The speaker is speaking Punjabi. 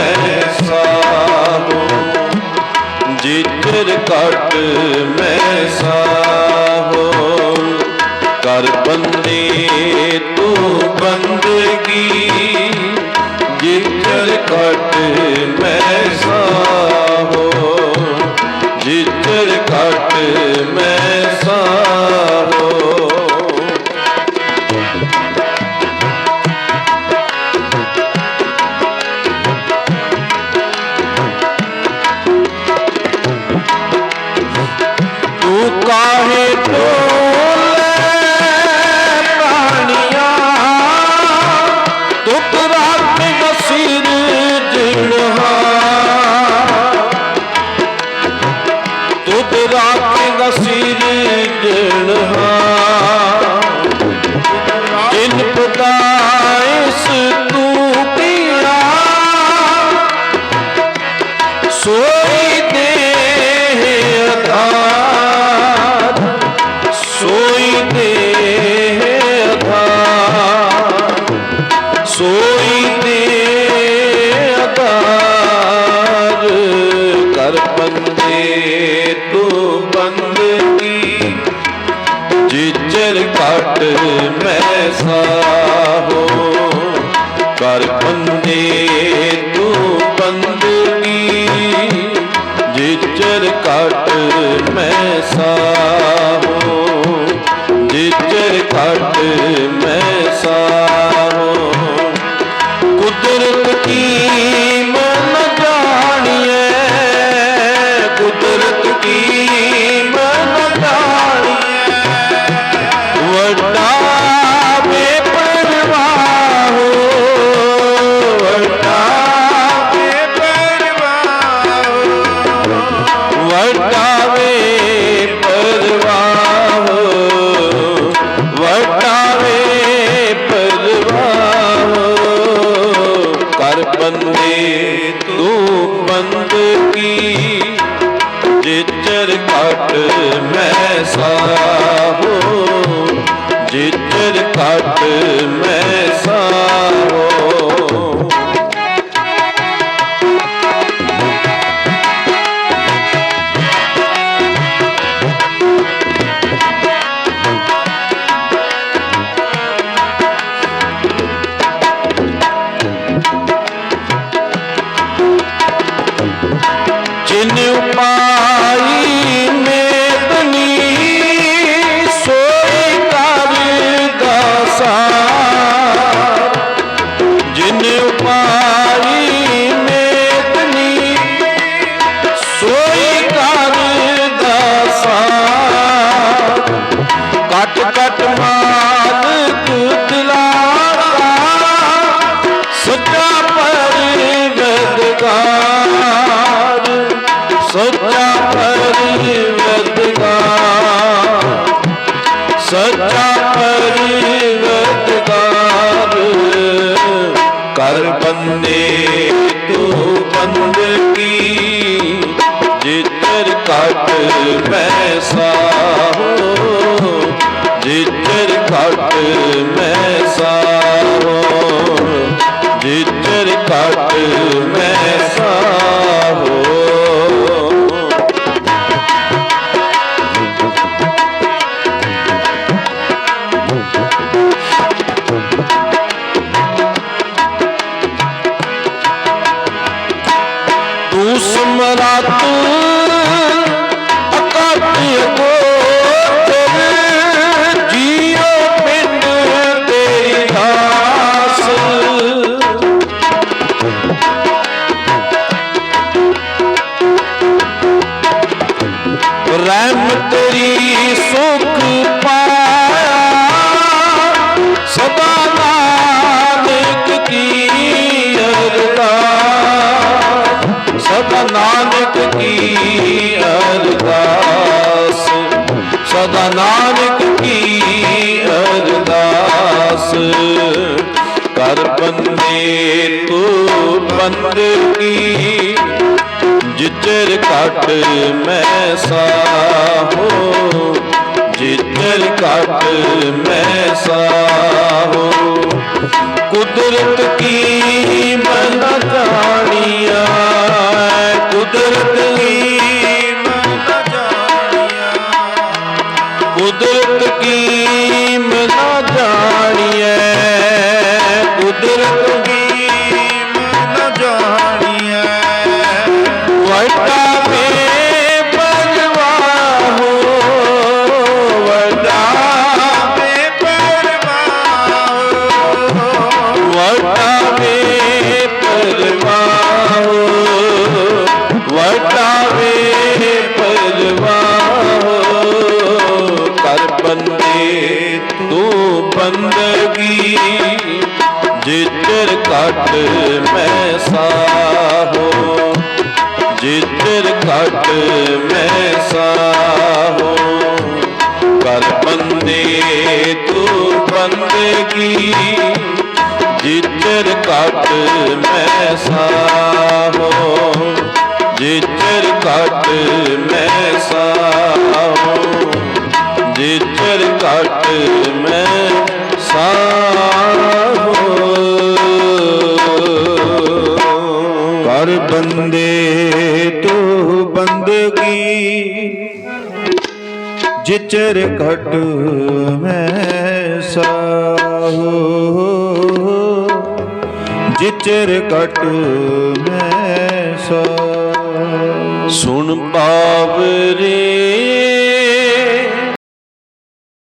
ਐਸਾ ਹੋ ਜਿਤਰ ਘਟ ਮੈਂ ਸਾਹੋ ਕਰ ਬੰਦੇ ਤੂੰ ਬੰਦਗੀ। ਜਿਤਰ ਘਟ ਮੈਂ ਸਾਹੋ ਜਿਤਰ ਘਟ ਮੈਂ ਸਾਹੋ। ਜਿਜਰ ਘਟ ਮੈਂ ਸਾਹੋ। ਕਰ ਬੰਦੇ ਤੂੰ ਬੰਦਗੀ ਜਿਜਰ ਘਟ ਮੈਂ ਸਾਹੋ। ਜਿਜਰ ਘਟ ਬੰਦੇ ਤੂੰ ਬੰਦਗੀ ਜਿੱਜਰ ਘਟ ਮੈਂ ਸਾਹੋ ਜਿੱਜਰ ਘਟ ਮੈਂ ਬੰਦਗੀ ਜਿੱਤਰ ਘਟ ਮੈਂ ਸਾਹੋ ਜਿੱਤਰ ਘਟ ਮੈਂ ਰਹਿਮ ਤੇਰੀ ਸੁਖ ਪਾਇਆ। ਸਦਾ ਨਾਨਕ ਕੀ ਅਰਦਾਸ। ਸਦਾ ਨਾਨਕ ਕੀ ਅਰਦਾਸ। ਸਦਾ ਨਾਨਕ ਕੀ ਅਰਦਾਸ। ਕਰ ਬੰਦੇ ਤੂੰ ਬੰਦਗੀ ਜਿੱਤਰ ਘਟ ਮੈਂ ਸਾਹੋ ਜਿੱਤਰ ਘਟ ਮੈਂ ਸਾਹੋ ਕੁਦਰਤ ਕੀ ਮੈਂ ਬੰਦਗੀ ਜਿੱਤਰ ਘਟ ਮੈਂ ਸਾਹੋ ਜਿੱਤਰ ਘਟ ਮੈਂ ਸਾਹੋ ਕਰ ਬੰਦੇ ਤੂੰ ਬੰਦਗੀ। ਜਿੱਤਰ ਘਟ ਮੈਂ ਸਾਹੋ ਜਿੱਤਰ ਘਟ ਬੰਦੇ ਤੂੰ ਬੰਦਗੀ। ਜਿਚਰ ਘਟ ਮੈਂ ਸਾਹੋ। ਜਿਚਰ ਘਟ ਮੈਂ ਸਾਹੋ। ਸੁਣ ਬਾਵਰੇ